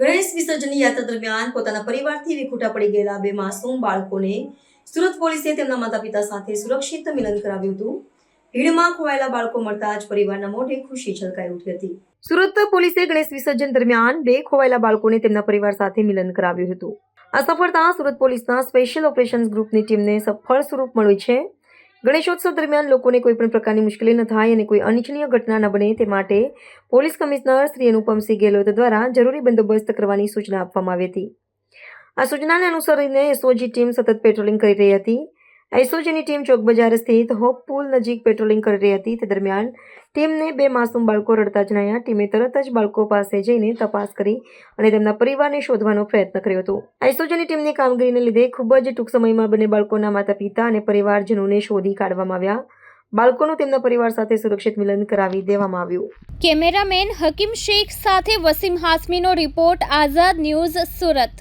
ગણેશ વિસર્જનની યાત્રા દરમિયાન પોતાના પરિવારથી વિખૂટા પડી ગયેલા બે માસૂમ બાળકોને સુરત પોલીસે તેમના માતા પિતા સાથે સુરક્ષિત મિલન કરાવ્યું હતું. ભીડમાં ખોવાયેલા બાળકો મળતા જ પરિવારના મોઢે ખુશી છલકાઈ ઉઠી હતી. સુરત પોલીસે ગણેશ વિસર્જન દરમિયાન બે ખોવાયેલા બાળકોને તેમના પરિવાર સાથે મિલન કરાવ્યું હતું. આ સફળતા સુરત પોલીસના સ્પેશિયલ ઓપરેશન્સ ગ્રુપની ટીમને સફળ સ્વરૂપ મળ્યું છે. ગણેશોત્સવ દરમિયાન લોકોને કોઈ પણ પ્રકારની મુશ્કેલી ન થાય અને કોઈ અનિચ્છનીય ઘટના ન બને તે માટે પોલીસ કમિશનર શ્રી અનુપમસિંહ ગેહલોત દ્વારા જરૂરી બંદોબસ્ત કરવાની સૂચના આપવામાં આવી હતી. આ સૂચનાને અનુસરીને એસઓજી ટીમ સતત પેટ્રોલિંગ કરી રહી હતી. એસઓજીની ટીમ ચોક બજાર સ્થિત હોપ પુલ નજીક પેટ્રોલિંગ કરી રહી હતી. તે દરમિયાન ટીમને બે માસૂમ બાળકો રડતા જણાયા. ટીમે તરત જ બાળકો પાસે જઈને તપાસ કરી અને તેમના પરિવારને શોધવાનો પ્રયત્ન કર્યો હતો. એસઓજીની ટીમની કામગીરીને લીધે ખૂબ જ ટૂંક સમયમાં બંને બાળકોના માતા પિતા અને પરિવારજનોને શોધી કાઢવામાં આવ્યા. બાળકોનું તેમના પરિવાર સાથે સુરક્ષિત મિલન કરાવી દેવામાં આવ્યું. કેમેરામેન હકીમ શેખ સાથે વસીમ હાસમીનો રિપોર્ટ, આઝાદ ન્યૂઝ સુરત.